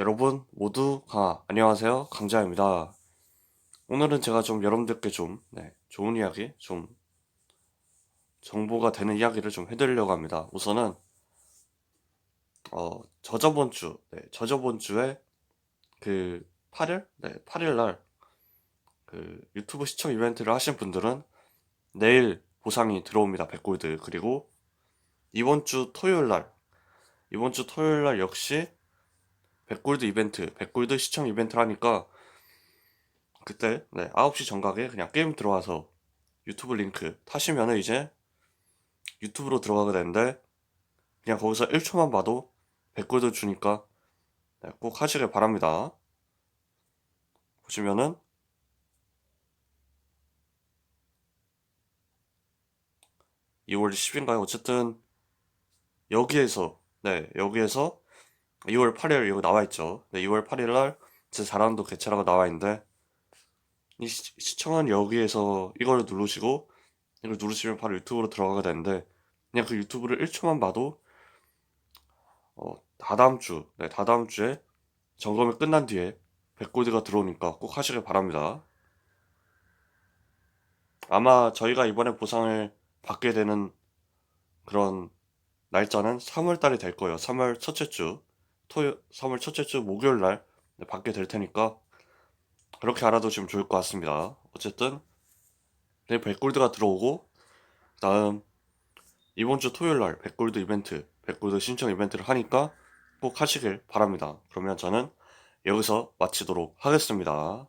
여러분 모두 가 안녕하세요 강자입니다. 오늘은 제가 좀 여러분들께 좀 네, 좋은 이야기 좀 정보가 되는 이야기를 좀 해드리려고 합니다. 우선은 어 저저번 주 네, 저저번 주에 그 8일 네 8일 날 그 유튜브 시청 이벤트를 하신 분들은 내일 보상이 들어옵니다 100골드 그리고 이번 주 토요일 날 이번 주 토요일 날 역시 100골드 이벤트, 100골드 시청 이벤트를 하니까 그때 네, 9시 정각에 그냥 게임 들어와서 유튜브 링크 타시면은 이제 유튜브로 들어가게 되는데 그냥 거기서 1초만 봐도 100골드 주니까 네, 꼭 하시길 바랍니다. 보시면은 (2월 10일인가요) 어쨌든 여기에서 네 여기에서 2월 8일 여기 나와 있죠. 네, 2월 8일 날제 자랑도 개최라고 나와 있는데 이 시, 시청은 여기에서 이걸 누르시고 이걸 누르시면 바로 유튜브로 들어가게 되는데 그냥 그 유튜브를 1초만 봐도 어, 다다음 주, 네, 다다음 주에 점검이 끝난 뒤에 100골드가 들어오니까 꼭 하시길 바랍니다. 아마 저희가 이번에 보상을 받게 되는 그런 날짜는 3월 달이 될 거예요. 3월 첫째 주, 토요, 3월 첫째 주 목요일 날 네, 받게 될 테니까 그렇게 알아두시면 좋을 것 같습니다. 어쨌든 내일 100골드가 들어오고 다음 이번 주 토요일 날 100골드 이벤트, 100골드 신청 이벤트를 하니까 꼭 하시길 바랍니다. 그러면 저는 여기서 마치도록 하겠습니다.